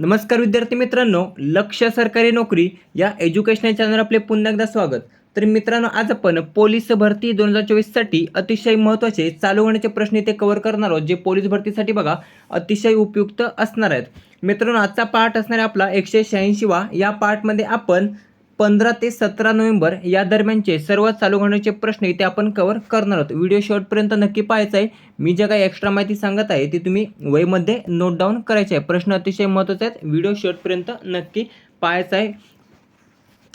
नमस्कार विद्यार्थी मित्रांनो लक्ष सरकारी नोकरी या एज्युकेशनल चॅनल आपले पुन्हा एकदा स्वागत. तर मित्रांनो आज आपण पोलीस भरती दोन हजार चोवीससाठी अतिशय महत्त्वाचे चालू होण्याचे प्रश्न इथे कव्हर करणार आहोत जे पोलीस भरतीसाठी बघा अतिशय उपयुक्त असणार आहेत. मित्रांनो आजचा पार्ट असणार आपला एकशे शहाऐंशीवा. या पार्टमध्ये आपण पंधरा ते सतरा नोव्हेंबर या दरम्यानचे सर्व चालू घडण्याचे प्रश्न इथे आपण कव्हर करणार आहोत. व्हिडिओ शॉर्टपर्यंत नक्की पाहायचा आहे. मी ज्या काही एक्स्ट्रा माहिती सांगत आहे ती तुम्ही वयमध्ये नोट डाऊन करायचे आहे. प्रश्न अतिशय महत्त्वाचे आहेत. व्हिडिओ शॉर्टपर्यंत नक्की पाहायचा आहे.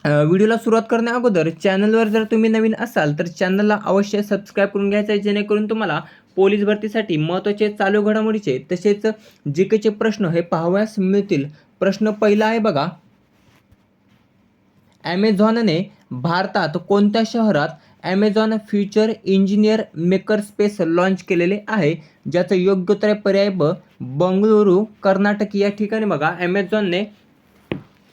व्हिडिओला सुरुवात करण्या अगोदर चॅनलवर जर तुम्ही नवीन असाल तर चॅनलला अवश्य सबस्क्राईब करून घ्यायचं आहे. जेणेकरून तुम्हाला पोलीस भरतीसाठी महत्त्वाचे चालू घडामोडीचे तसेच जी केचे प्रश्न हे पाहावयास मिळतील. प्रश्न पहिला आहे बघा. ॲमेझॉनने भारतात कोणत्या शहरात Amazon future engineer maker space launch केलेले आहे? ज्याचं योग्य उत्तर पर्याय ब बंगळुरू कर्नाटक. या ठिकाणी बघा ॲमेझॉनने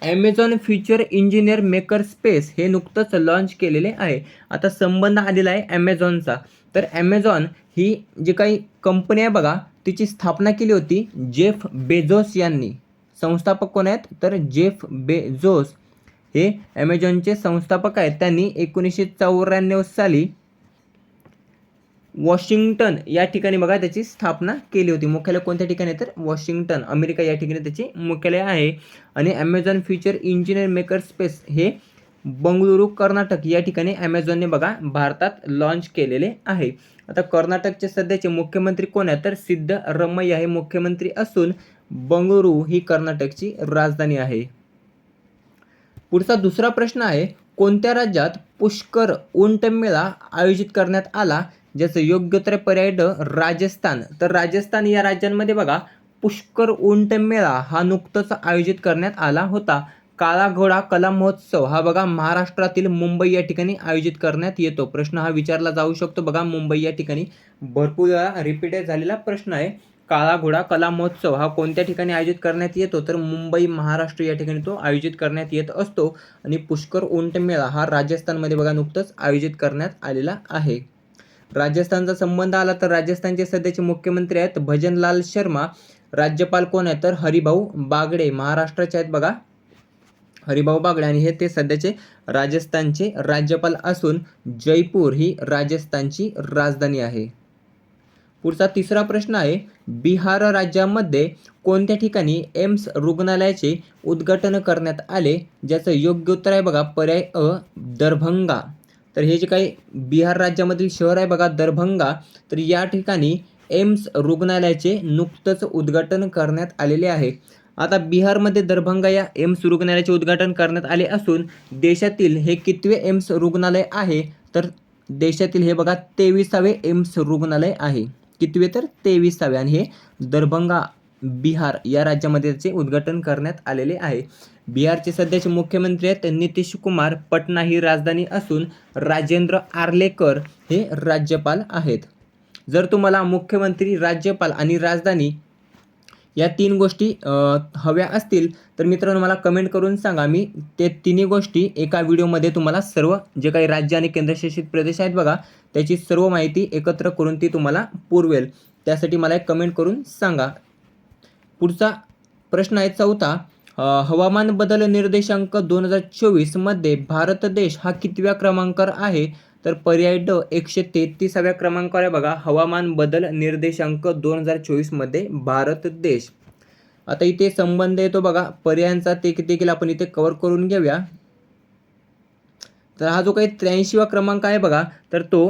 Amazon future engineer maker space हे नुकतंच लॉन्च केलेले आहे. आता संबंध आलेला आहे ॲमेझॉनचा तर ॲमेझॉन ही जी काही कंपनी आहे बघा तिची स्थापना केली होती जेफ बेझोस यांनी. संस्थापक कोण आहेत? तर जेफ बेझोस. हे ॲमेझॉनचे संस्थापक आहेत. त्यांनी एकोणीसशे चौऱ्याण्णव साली वॉशिंग्टन या ठिकाणी बघा त्याची स्थापना केली होती. मुख्यालय कोणत्या ठिकाणी? तर वॉशिंग्टन अमेरिका या ठिकाणी त्याचे मुख्यालय आहे. आणि Amazon future engineer maker space हे बंगळुरू कर्नाटक या ठिकाणी ॲमेझॉनने बघा भारतात लॉन्च केलेले आहे. आता कर्नाटकचे सध्याचे मुख्यमंत्री कोण आहेत? तर सिद्धरमय्या हे मुख्यमंत्री असून बंगळुरू ही कर्नाटकची राजधानी आहे. पुढचा दुसरा प्रश्न आहे कोणत्या राज्यात पुष्कर उंट मेळा आयोजित करण्यात आला ज्याचं योग्य तर पर्याय ड राजस्थान. तर राजस्थान या राज्यांमध्ये बघा पुष्कर उंट मेळा हा नुकताच आयोजित करण्यात आला होता. काळा घोडा कला महोत्सव हा बघा महाराष्ट्रातील मुंबई या ठिकाणी आयोजित करण्यात येतो. प्रश्न हा विचारला जाऊ शकतो. बघा मुंबई या ठिकाणी भरपूर वेळा रिपीटेड झालेला प्रश्न आहे. काळा घोडा कला महोत्सव हा कोणत्या ठिकाणी आयोजित करण्यात येतो? तर मुंबई महाराष्ट्र या ठिकाणी तो आयोजित करण्यात येत असतो. आणि पुष्कर उंट मेळा हा राजस्थानमध्ये बघा नुकतंच आयोजित करण्यात आलेला आहे. राजस्थानचा संबंध आला तर राजस्थानचे सध्याचे मुख्यमंत्री आहेत भजनलाल शर्मा. राज्यपाल कोण आहेत तर हरिभाऊ बागडे. महाराष्ट्राचे आहेत बघा हरिभाऊ बागडे. आणि हे ते सध्याचे राजस्थानचे राज्यपाल असून जयपूर ही राजस्थानची राजधानी आहे. पुढचा तिसरा प्रश्न आहे बिहार राज्यामध्ये कोणत्या ठिकाणी एम्स रुग्णालयाचे उद्घाटन करण्यात आले? ज्याचं योग्य उत्तर आहे बघा पर्याय अ दरभंगा. तर हे जे काही बिहार राज्यामधील शहर आहे बघा दरभंगा तर या ठिकाणी एम्स रुग्णालयाचे नुकतंच उद्घाटन करण्यात आलेले आहे. आता बिहारमध्ये दरभंगा या एम्स रुग्णालयाचे उद्घाटन करण्यात आले असून देशातील हे कितवे एम्स रुग्णालय आहे? तर देशातील हे बघा तेविसावे एम्स रुग्णालय आहे. कितवे तर? तेवीसावे आणि हे दरभंगा बिहार या राज्यामध्ये त्याचे उद्घाटन करण्यात आलेले आहे. बिहारचे सध्याचे मुख्यमंत्री आहेत नितीश कुमार. पटना ही राजधानी असून राजेंद्र आर्लेकर हे राज्यपाल आहेत. जर तुम्हाला मुख्यमंत्री राज्यपाल आणि राजधानी या तीन गोष्टी हव्या असतील तर मित्रांनो मला कमेंट करून सांगा. मी ते तिन्ही गोष्टी एका व्हिडिओमध्ये तुम्हाला सर्व जे काही राज्य आणि केंद्रशासित प्रदेश आहेत बघा त्याची सर्व माहिती एकत्र करून ती तुम्हाला पुरवेल. त्यासाठी मला एक कमेंट करून सांगा. पुढचा प्रश्न आहे चौथा. हवामान बदल निर्देशांक दोन हजार चोवीसमध्ये भारत देश हा कितव्या क्रमांकावर आहे? तर पर्याय ड एकशे तेहतीसाव्या क्रमांकावर आहे बघा. हवामान बदल निर्देशांक दोन हजार चोवीसमध्ये भारत देश. आता इथे संबंध येतो बघा. पर्यायांचा ते देखील आपण इथे कव्हर करून घेऊया. तर हा जो काही त्र्याऐंशीवा क्रमांक आहे बघा तर तो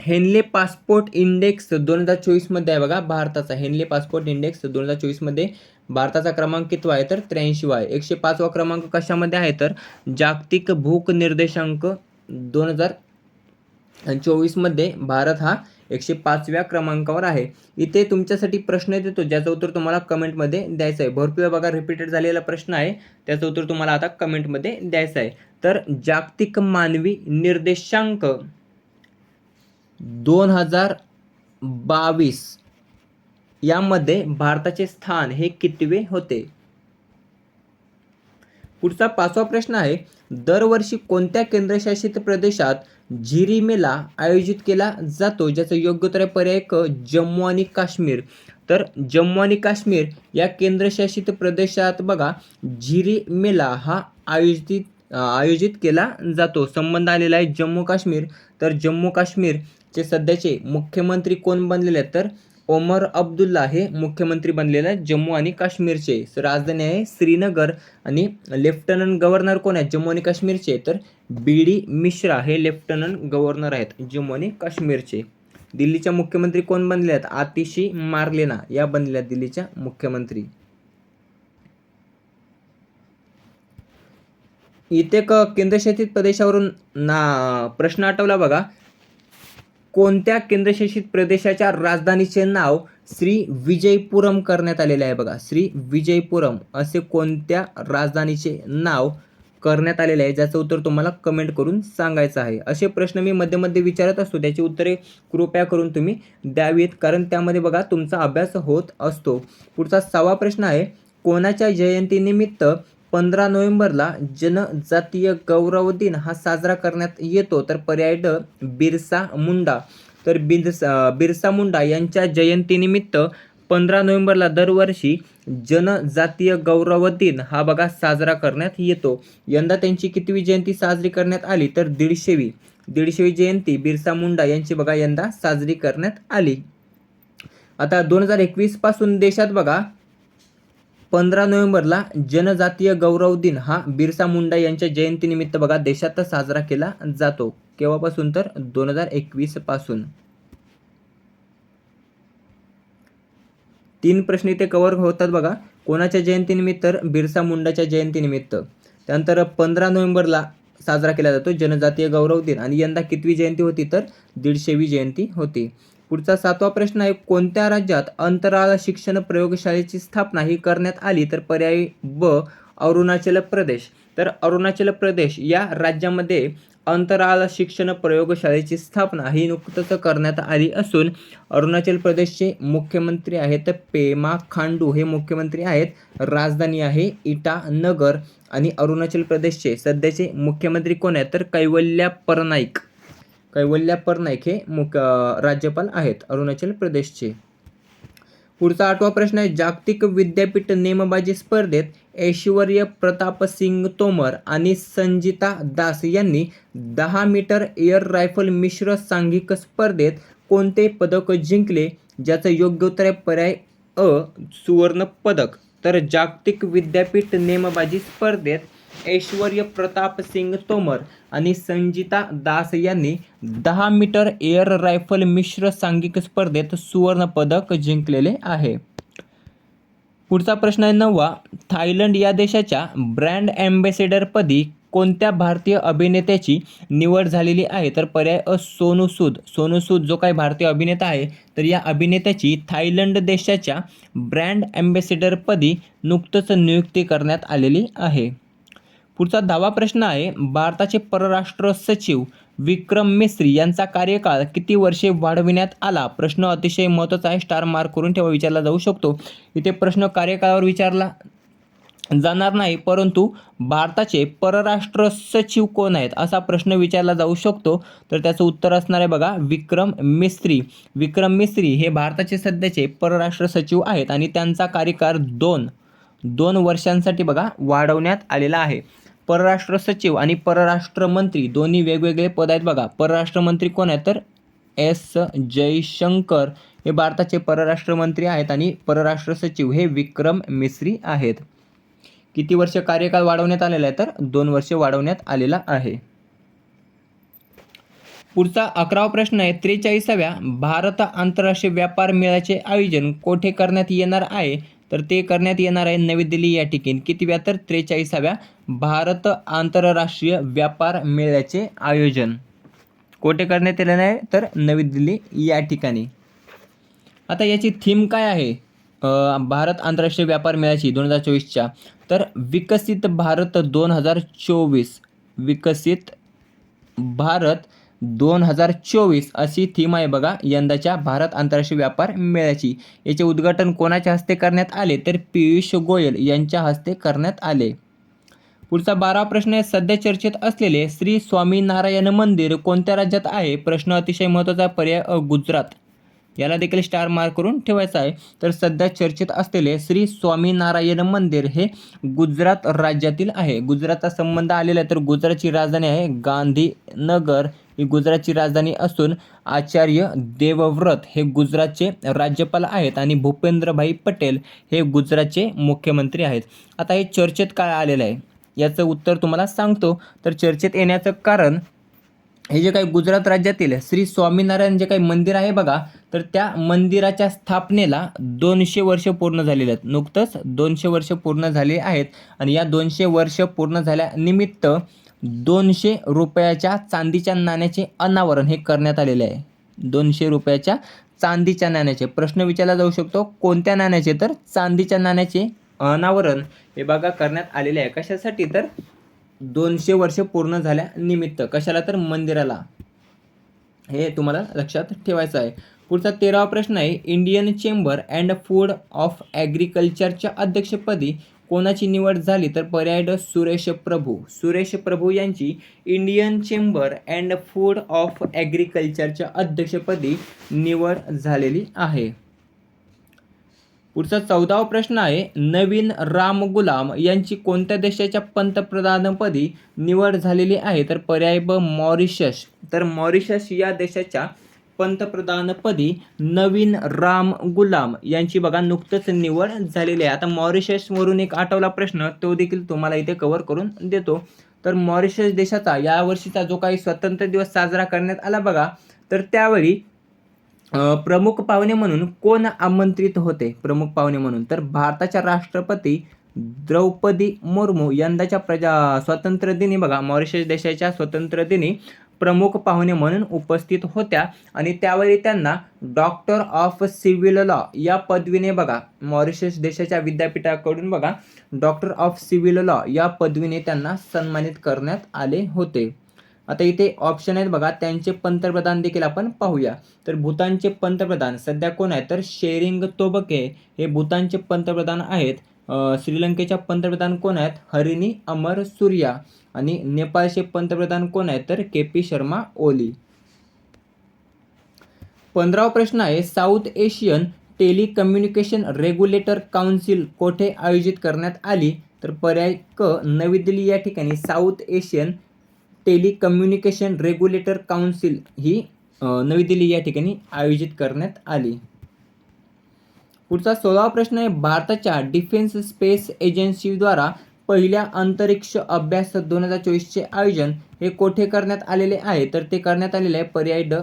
हेनले पासपोर्ट इंडेक्स दोन हजार चोवीसमध्ये आहे बघा भारताचा. हेनले पासपोर्ट इंडेक्स दोन हजार चोवीसमध्ये भारताचा क्रमांक कितवा आहे? तर त्र्याऐंशीवा आहे. एकशे पाचवा क्रमांक कशामध्ये आहे? तर जागतिक भूक निर्देशांक दोन हजार चोवीसमध्ये भारत हा एकशे पाचव्या क्रमांकावर आहे. इथे तुमच्यासाठी प्रश्न देतो ज्याचं उत्तर तुम्हाला कमेंटमध्ये द्यायचं आहे. भरपूर बघा रिपीटेड झालेला प्रश्न आहे. त्याचं उत्तर तुम्हाला आता कमेंटमध्ये द्यायचं आहे. तर जागतिक मानवी निर्देशांक दोन हजार बावीस यामध्ये भारताचे स्थान हे कितवे होते? पुढचा पाचवा प्रश्न आहे दरवर्षी कोणत्या केंद्रशासित प्रदेशात झिरी मेला आयोजित केला जातो ज्याचं योग्य उत्तर पर्याय क जम्मू आणि काश्मीर. तर जम्मू आणि काश्मीर या केंद्रशासित प्रदेशात बघा झिरी मेला हा आयोजित आयोजित केला जातो. संबंध आलेला आहे जम्मू काश्मीर तर जम्मू काश्मीरचे सध्याचे मुख्यमंत्री कोण बनलेले आहेत? तर ओमर अब्दुल्ला हे मुख्यमंत्री बनलेले आहेत. जम्मू आणि काश्मीरचे. राजधानी आहे श्रीनगर. आणि लेफ्टनंट गव्हर्नर कोण आहेत? जम्मू आणि काश्मीरचे. तर बी डी मिश्रा हे लेफ्टनंट गव्हर्नर आहेत. जम्मू आणि काश्मीरचे. दिल्लीच्या मुख्यमंत्री कोण बनले आहेत? आतिशी मार्लेना या बनल्या आहेत दिल्लीच्या मुख्यमंत्री. इथे क केंद्रशासित प्रदेशावरून ना प्रश्न आठवला बघा. कोणत्या केंद्रशासित प्रदेशाच्या राजधानीचे नाव श्री विजयपुरम करण्यात आलेले आहे बघा. श्री विजयपुरम असे कोणत्या राजधानीचे नाव करण्यात आलेले आहे? ज्याचं उत्तर तुम्हाला कमेंट करून सांगायचं आहे. असे प्रश्न मी मध्ये मध्ये विचारत असतो. त्याची उत्तरे कृपया करून तुम्ही द्यावीत. कारण त्यामध्ये बघा तुमचा अभ्यास होत असतो. पुढचा सहावा प्रश्न आहे कोणाच्या जयंतीनिमित्त पंधरा नोव्हेंबरला जनजातीय गौरव दिन हा साजरा करण्यात येतो. तर पर्याय ड बिरसा मुंडा. तर बिरसा बिरसा मुंडा यांच्या जयंतीनिमित्त पंधरा नोव्हेंबरला दरवर्षी जनजातीय गौरव दिन हा बघा साजरा करण्यात येतो. यंदा त्यांची कितवी जयंती साजरी करण्यात आली? तर दीडशेवी. दीडशेवी जयंती बिरसा मुंडा यांची बघा यंदा साजरी करण्यात आली. आता दोन हजार एकवीसपासून देशात बघा पंधरा नोव्हेंबरला जनजातीय गौरव दिन हा बिरसा मुंडा यांच्या जयंतीनिमित्त बघा देशात साजरा केला जातो. केव्हापासून तर दोन हजार एकवीसपासून. तीन प्रश्न इथे कव्हर होतात बघा. कोणाच्या जयंतीनिमित्त तर बिरसा मुंडाच्या जयंतीनिमित्त. त्यानंतर पंधरा नोव्हेंबरला साजरा केला जातो जनजातीय गौरव दिन. आणि यंदा कितवी जयंती होती तर दीडशेवी जयंती होती. पुढचा सातवा प्रश्न आहे कोणत्या राज्यात अंतराळ शिक्षण प्रयोगशाळेची स्थापना ही करण्यात आली? तर पर्याय ब अरुणाचल प्रदेश. तर अरुणाचल प्रदेश या राज्यामध्ये अंतराळ शिक्षण प्रयोगशाळेची स्थापना ही नुकतंच करण्यात आली असून अरुणाचल प्रदेशचे मुख्यमंत्री आहेत पेमा खांडू. हे मुख्यमंत्री आहेत राजधानी आहे इटानगर. आणि अरुणाचल प्रदेशचे सध्याचे मुख्यमंत्री कोण आहेत? तर कैवल्या परनाईक. कैवल्या परनाईक हे मुख्य राज्यपाल आहेत. अरुणाचल प्रदेशचे. पुढचा आठवा प्रश्न आहे जागतिक विद्यापीठ नेमबाजी स्पर्धेत ऐश्वर्य प्रताप सिंग तोमर आणि संजिता दास यांनी दहा मीटर एअर रायफल मिश्र सांघिक स्पर्धेत कोणते पदक जिंकले? ज्याचं योग्य उत्तर आहे पर्याय अ सुवर्ण पदक. तर जागतिक विद्यापीठ नेमबाजी स्पर्धेत ऐश्वर्य प्रताप सिंग तोमर आणि संजिता दास यांनी दहा मीटर एअर रायफल मिश्र सांघिक स्पर्धेत सुवर्ण पदक जिंकलेले आहे. पुढचा प्रश्न आहे नववा. थायलंड या देशाच्या ब्रँड ॲम्बेसेडरपदी कोणत्या भारतीय अभिनेत्याची निवड झालेली आहे? तर पर्याय अ सोनू सूद. सोनू सूद जो काही भारतीय अभिनेता आहे तर या अभिनेत्याची थायलंड देशाच्या ब्रँड ॲम्बेसेडरपदी नुकतंच नियुक्ती करण्यात आलेली आहे. पुढचा दहावा प्रश्न आहे भारताचे परराष्ट्र सचिव विक्रम मिस्त्री यांचा कार्यकाळ किती वर्षे वाढविण्यात आला? प्रश्न अतिशय महत्त्वाचा आहे स्टार मार्क करून ठेवा विचारला जाऊ शकतो. इथे प्रश्न कार्यकाळावर विचारला जाणार नाही परंतु भारताचे परराष्ट्र सचिव कोण आहेत असा प्रश्न विचारला जाऊ शकतो. तर त्याचं उत्तर असणार आहे बघा विक्रम मिस्त्री. विक्रम मिस्त्री हे भारताचे सध्याचे परराष्ट्र सचिव आहेत आणि त्यांचा कार्यकाळ दोन दोन वर्षांसाठी बघा वाढवण्यात आलेला आहे. परराष्ट्र सचिव आणि परराष्ट्र मंत्री दोन्ही वेगवेगळे पद आहेत बघा. परराष्ट्र मंत्री कोण आहेत तर? एस. जयशंकर हे भारताचे परराष्ट्र मंत्री आहेत आणि परराष्ट्र सचिव हे विक्रम मिस्री आहेत. किती वर्ष कार्यकाळ वाढवण्यात आलेला आहे तर? दोन वर्ष वाढवण्यात आलेला आहे. पुढचा अकरावा प्रश्न आहे. त्रेचाळीसाव्या भारत आंतरराष्ट्रीय व्यापार मेळ्याचे आयोजन कोठे करण्यात येणार आहे? तर ते करण्यात येणार आहे नवी दिल्ली या ठिकाणी. कितव्या तर त्रेचाळीसाव्या. भारत आंतरराष्ट्रीय व्यापार मेळ्याचे आयोजन. कोठे करण्यात येणार आहे? तर नवी दिल्ली या ठिकाणी. आता याची थीम काय आहे? भारत आंतरराष्ट्रीय व्यापार मेळ्याची दोन हजार चोवीसच्या. तर विकसित भारत दोन हजार चोवीस. विकसित भारत दोन हजार चोवीस अशी थीम आहे बघा. यंदाच्या भारत आंतरराष्ट्रीय व्यापार मेळ्याची. याचे उद्घाटन कोणाच्या हस्ते करण्यात आले? तर पियुष गोयल यांच्या हस्ते करण्यात आले. पुढचा बारा प्रश्न आहे सध्या चर्चेत असलेले श्री स्वामीनारायण मंदिर कोणत्या राज्यात आहे? प्रश्न अतिशय महत्त्वाचा पर्याय गुजरात. याला देखील स्टार मार्क करून ठेवायचा आहे. तर सध्या चर्चेत असलेले श्री स्वामीनारायण मंदिर हे गुजरात राज्यातील आहे. गुजरातचा संबंध आलेला आहे तर गुजरातची राजधानी आहे गांधीनगर. ही गुजरातची राजधानी असून आचार्य देवव्रत हे गुजरातचे राज्यपाल आहेत आणि भूपेंद्रभाई पटेल हे गुजरातचे मुख्यमंत्री आहेत. आता हे चर्चेत काय आलेलं आहे? याचं उत्तर तुम्हाला सांगतो. तर चर्चेत येण्याचं कारण हे जे काही गुजरात राज्यातील श्री स्वामीनारायण जे काही मंदिर आहे बघा तर त्या मंदिराच्या स्थापनेला दोनशे वर्ष पूर्ण झालेले आहेत. नुकतंच दोनशे वर्ष पूर्ण झाले आहेत आणि या दोनशे वर्ष पूर्ण झाल्यानिमित्त दोनशे रुपयाच्या चांदीच्या नाण्याचे अनावरण हे करण्यात आलेले आहे. दोनशे रुपयाच्या चांदीच्या नाण्याचे प्रश्न विचारला जाऊ शकतो कोणत्या नाण्याचे? तर चांदीच्या नाण्याचे अनावरण हे बघा करण्यात आलेले आहे. कशासाठी? तर दोनशे वर्ष पूर्ण झाल्यानिमित्त कशाला तर मंदिराला. हे तुम्हाला लक्षात ठेवायचं आहे. पुढचा तेरावा प्रश्न आहे Indian chamber and food of ॲग्रिकल्चरच्या अध्यक्षपदी कोणाची निवड झाली तर पर्याय ड सुरेश प्रभू. सुरेश प्रभू यांची Indian chamber and food of ॲग्रिकल्चरच्या अध्यक्षपदी निवड झालेली आहे. पुढचा चौदावा प्रश्न आहे नवीन राम गुलाम यांची कोणत्या देशाच्या पंतप्रधानपदी निवड झालेली आहे? तर पर्याय ब मॉरिशस. तर मॉरिशस या देशाच्या पंतप्रधानपदी नवीन राम गुलाम यांची बघा नुकतंच निवड झालेली आहे. आता मॉरिशसवरून एक आठवला प्रश्न तो देखील तुम्हाला इथे कव्हर करून देतो. तर मॉरिशस देशाचा यावर्षीचा जो काही स्वातंत्र्य दिवस साजरा करण्यात आला बघा तर त्यावेळी प्रमुख पाहुणे म्हणून कोण आमंत्रित होते? प्रमुख पाहुणे म्हणून. तर भारताच्या राष्ट्रपती द्रौपदी मुर्मू यंदाच्या प्रजा स्वातंत्र्य दिनी बघा मॉरिशस देशाच्या स्वातंत्र्य दिनी प्रमुख पाहुणे म्हणून उपस्थित होत्या. आणि त्यावेळी त्यांना डॉक्टर ऑफ सिव्हिल लॉ या पदवीने बघा मॉरिशस देशाच्या विद्यापीठाकडून बघा डॉक्टर ऑफ सिव्हिल लॉ या पदवीने त्यांना सन्मानित करण्यात आले होते. आता इथे ऑप्शन आहेत बघा. त्यांचे पंतप्रधान देखील आपण पाहूया. तर भूतानचे पंतप्रधान सध्या कोण आहेत तर शेरिंग तोबके हे भूतानचे पंतप्रधान आहेत. श्रीलंकेच्या पंतप्रधान कोण आहेत? हरिणी अमर सूर्या. आणि नेपाळचे पंतप्रधान कोण आहेत? तर के पी शर्मा ओली. पंधरावा प्रश्न आहे South Asian telecommunication regulator council कोठे आयोजित करण्यात आली? तर पर्याय क नवी दिल्ली या ठिकाणी South Asian telecommunication regulator council ही नवी दिल्ली या ठिकाणी आयोजित करण्यात आली. पुढचा सोळावा प्रश्न आहे भारताच्या डिफेन्स स्पेस एजन्सीद्वारा पहिल्या अंतरिक्ष अभ्यास दोन हजार चोवीसचे आयोजन हे कोठे करण्यात आलेले आहे? तर ते करण्यात आलेले आहे पर्याय ड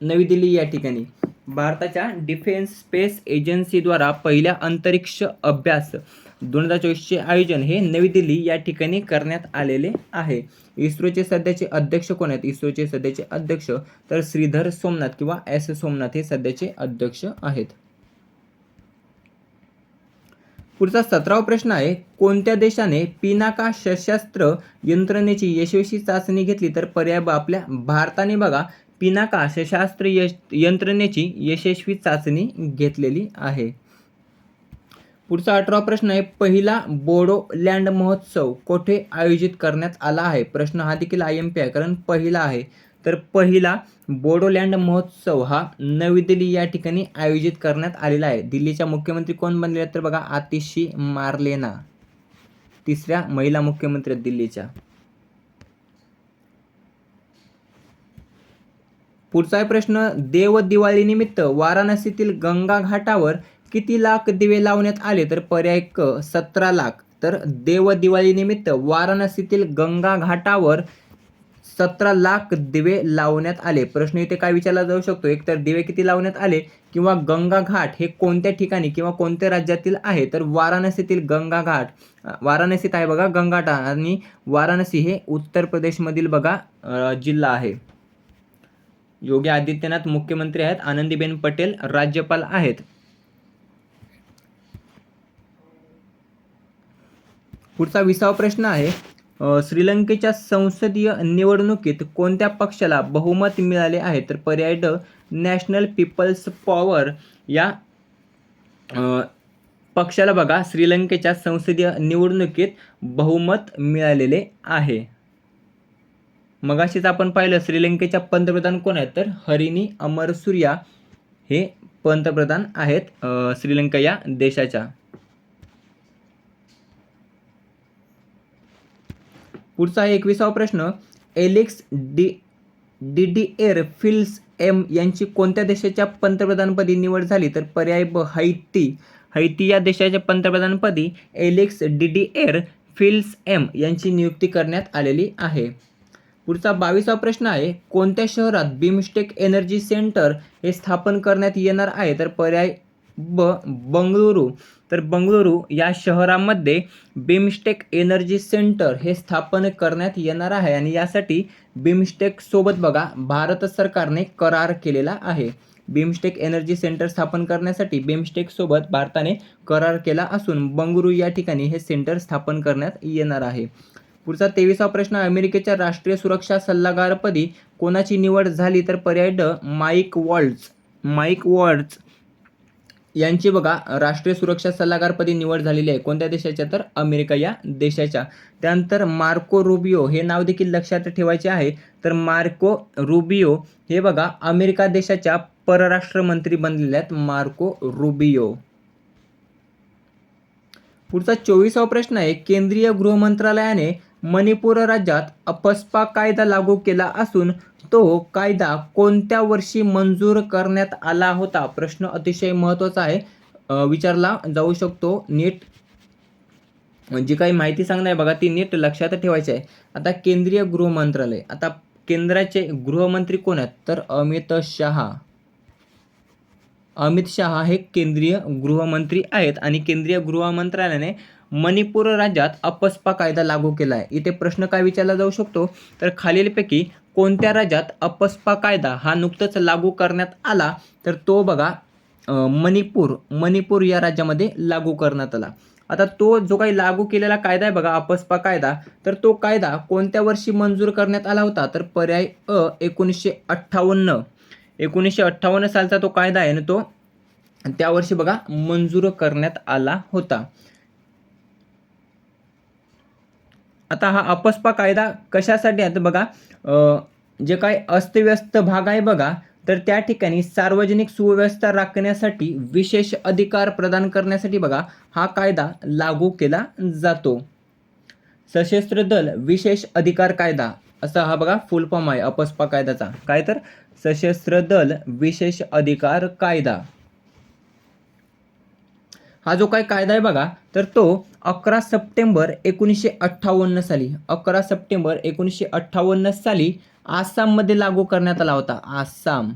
नवी दिल्ली या ठिकाणी. भारताच्या डिफेन्स स्पेस एजन्सीद्वारा पहिल्या अंतरिक्ष अभ्यास दोन हजार चोवीसचे आयोजन हे नवी दिल्ली या ठिकाणी करण्यात आलेले आहे. इस्रोचे सध्याचे अध्यक्ष कोण आहेत? इस्रोचे सध्याचे अध्यक्ष तर श्रीधर सोमनाथ किंवा एस सोमनाथ हे सध्याचे अध्यक्ष आहेत. पुढचा सतरावा प्रश्न आहे कोणत्या देशाने पिनाका सशस्त्र यंत्रणेची यशस्वी चाचणी घेतली? तर पर्याय आपल्या भारताने बघा पिनाका सशस्त्र यश यंत्रणेची यशस्वी चाचणी घेतलेली आहे. पुढचा अठरा प्रश्न आहे पहिला बोडोलँड महोत्सव कोठे आयोजित करण्यात आला आहे? प्रश्न हा देखील आय एम पी आहे कारण पहिला आहे. तर पहिला बोडोलँड महोत्सव हा नवी दिल्ली या ठिकाणी आयोजित करण्यात आलेला आहे. दिल्लीच्या मुख्यमंत्री कोण बनले तर बघा आतिशी मार्लेना. तिसऱ्या महिला मुख्यमंत्री दिल्लीच्या. पुढचा प्रश्न देव दिवाळीनिमित्त वाराणसीतील गंगा घाटावर किती लाख दिवे लावण्यात आले तर पर्याय क सतरा लाख. तर देव दिवाळीनिमित्त वाराणसीतील गंगा घाटावर सतरा लाख दिवे लावण्यात आले. प्रश्न इथे काय विचारला जाऊ शकतो? एक तर दिवे किती लावण्यात आले किंवा गंगा घाट हे कोणत्या ठिकाणी किंवा कोणत्या राज्यातील आहे? तर वाराणसीतील गंगा घाट वाराणसीत आहे बघा गंगाटा आणि वाराणसी हे उत्तर प्रदेशमधील बघा जिल्हा आहे. योगी आदित्यनाथ मुख्यमंत्री आहेत आनंदीबेन पटेल राज्यपाल आहेत. पुढचा विसावा प्रश्न आहे श्रीलंकेच्या संसदीय निवडणुकीत कोणत्या पक्षाला बहुमत मिळाले आहे? तर पर्याय ड नॅशनल पीपल्स पॉवर या पक्षाला बघा श्रीलंकेच्या संसदीय निवडणुकीत बहुमत मिळालेले आहे. मगाशीच आपण पाहिलं श्रीलंकेच्या पंतप्रधान कोण आहेत? तर हरिणी अमरसूर्या हे पंतप्रधान आहेत श्रीलंका या देशाच्या. पुढचा आहे एकविसावा प्रश्न. Alix D D D air Fils Aimé यांची कोणत्या देशाच्या पंतप्रधानपदी निवड झाली? तर पर्याय ब हैती. हैती या देशाच्या पंतप्रधानपदी Alix D D air Fils Aimé यांची नियुक्ती करण्यात आलेली आहे. पुढचा बावीसावा प्रश्न आहे कोणत्या शहरात बिमस्टेक एनर्जी सेंटर हे स्थापन करण्यात येणार आहे? तर पर्याय ब बंगळुरू. तर बंगळुरू या शहरामध्ये बिमस्टेक एनर्जी सेंटर हे स्थापन करण्यात येणार आहे आणि यासाठी बिमस्टेक सोबत बघा भारत सरकारने करार केलेला आहे. बिमस्टेक एनर्जी सेंटर स्थापन करण्यासाठी बिमस्टेक सोबत भारताने करार केला असून बंगळुरू या ठिकाणी हे सेंटर स्थापन करण्यात येणार आहे. पुढचा तेवीसा प्रश्न अमेरिकेच्या राष्ट्रीय सुरक्षा सल्लागारपदी कोणाची निवड झाली? तर पर्याय ड माईक वॉल्ट्स. माईक वॉल्ट्स यांची बघा राष्ट्रीय सुरक्षा सल्लागारपदी निवड झालेली आहे. कोणत्या देशाच्या? तर अमेरिका या देशाच्या. त्यानंतर मार्को रुबिओ हे नाव देखील लक्षात ठेवायचे आहे. तर मार्को रुबिओ हे बघा अमेरिका देशाच्या परराष्ट्र मंत्री बनलेले आहेत मार्को रुबिओ. पुढचा चोवीसावा प्रश्न आहे. केंद्रीय गृह मंत्रालयाने मणिपूर राज्यात अपस्पा कायदा लागू केला असून तो कायदा कोणत्या वर्षी मंजूर करण्यात आला होता? प्रश्न अतिशय महत्त्वाचा आहे. विचारला जाऊ शकतो. नीट जी काही माहिती सांगणार आहे बघा ती नीट लक्षात ठेवायची आहे. आता केंद्रीय गृह मंत्रालय आता केंद्राचे गृहमंत्री कोण आहेत? तर अमित शहा. अमित शहा हे केंद्रीय गृहमंत्री आहेत आणि केंद्रीय गृह मंत्रालयाने मणिपूर राज्यात अपस्पा कायदा लागू केला आहे इथे प्रश्न काय विचारला जाऊ शकतो? तर खालीलपैकी कोणत्या राज्यात अपस्पा कायदा हा नुकताच लागू करण्यात आला? तर तो बघा मणिपूर मणिपूर या राज्यामध्ये लागू करण्यात आला. आता तो जो काही लागू केलेला कायदा आहे बघा अपस्पा कायदा तर तो कायदा कोणत्या वर्षी मंजूर करण्यात आला होता? तर पर्याय अ एकोणीसशे अठ्ठावन्न. एकोणीसशे अठ्ठावन्न सालचा तो कायदा आहे ना तो त्या वर्षी बघा मंजूर करण्यात आला होता. आता हा अपस्पा कायदा कशासाठी आहे? तर बघा जे काही अस्तव्यस्त भाग आहे बघा तर त्या ठिकाणी सार्वजनिक सुव्यवस्था राखण्यासाठी विशेष अधिकार प्रदान करण्यासाठी बघा हा कायदा लागू केला जातो. सशस्त्र दल विशेष अधिकार कायदा असा हा बघा फुल फॉर्म आहे अपस्पा कायद्याचा. काय तर? सशस्त्र दल विशेष अधिकार कायदा. हा जो काही कायदा आहे बघा तर तो अकरा सप्टेंबर एकोणीसशे अठ्ठावन्न साली अकरा सप्टेंबर एकोणीसशे अठ्ठावन्न साली आसाममध्ये लागू करण्यात आला होता. आसाम.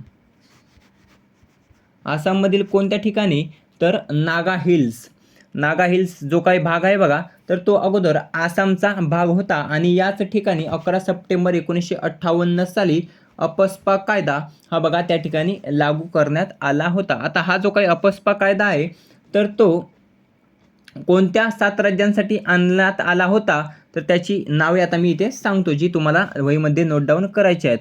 आसाममधील कोणत्या ठिकाणी? तर नागा हिल्स. नागा हिल्स जो काही भाग आहे बघा तर तो अगोदर आसामचा भाग होता आणि याच ठिकाणी अकरा सप्टेंबर एकोणीसशे अठ्ठावन्न साली अपस्पा कायदा हा बघा त्या ठिकाणी लागू करण्यात आला होता. आता हा जो काही अपस्पा कायदा आहे तर तो कोणत्या सात राज्यांसाठी आणण्यात आला होता? तर त्याची नावे आता मी इथे सांगतो जी तुम्हाला वहीमध्ये नोट डाऊन करायची आहेत.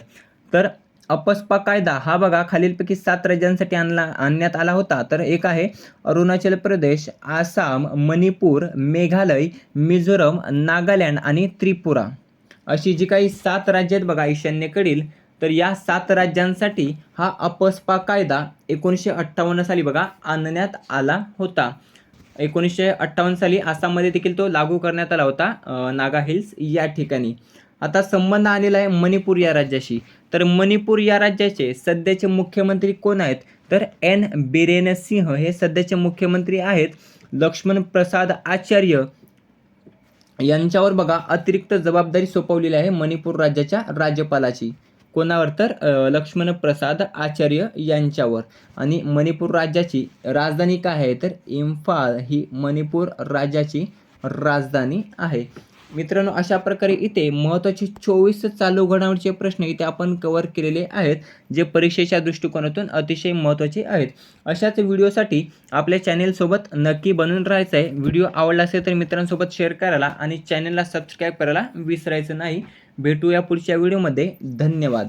तर अपस्पा कायदा हा बघा खालीलपैकी सात राज्यांसाठी आणला आणण्यात आला होता. तर एक आहे अरुणाचल प्रदेश आसाम मणिपूर मेघालय मिझोरम नागालँड आणि त्रिपुरा. अशी जी काही सात राज्य आहेत बघा ईशान्येकडील तर या सात राज्यांसाठी हा अपस्पा कायदा एकोणीसशे अठ्ठावन्न साली बघा आणण्यात आला होता. एकोणीसशे अठ्ठावन्न साली आसाममध्ये देखील तो लागू करण्यात आला होता नागा हिल्स या ठिकाणी. आता संबंध आलेला आहे मणिपूर या राज्याशी. तर मणिपूर या राज्याचे सध्याचे मुख्यमंत्री कोण आहेत? तर एन बिरेन सिंह हे सध्याचे मुख्यमंत्री आहेत. लक्ष्मण प्रसाद आचार्य यांच्यावर बघा अतिरिक्त जबाबदारी सोपवलेली आहे मणिपूर राज्याच्या राज्यपालाची. कोणावर? तर लक्ष्मण प्रसाद आचार्य यांच्यावर. आणि मणिपूर राज्याची राजधानी काय आहे? तर इम्फाळ ही मणिपूर राज्याची राजधानी आहे. मित्रांनो अशा प्रकारे इथे महत्त्वाचे चोवीस चालू घडामोडीचे प्रश्न इथे आपण कव्हर केलेले आहेत जे परीक्षेच्या दृष्टिकोनातून अतिशय महत्त्वाचे आहेत. अशाच व्हिडिओसाठी आपल्या चॅनेलसोबत नक्की बनून राहायचं आहे व्हिडिओ आवडला असेल तर मित्रांसोबत शेअर करायला आणि चॅनलला सबस्क्राईब करायला विसरायचं नाही. भेटूया पुढच्या व्हिडिओमध्ये. धन्यवाद.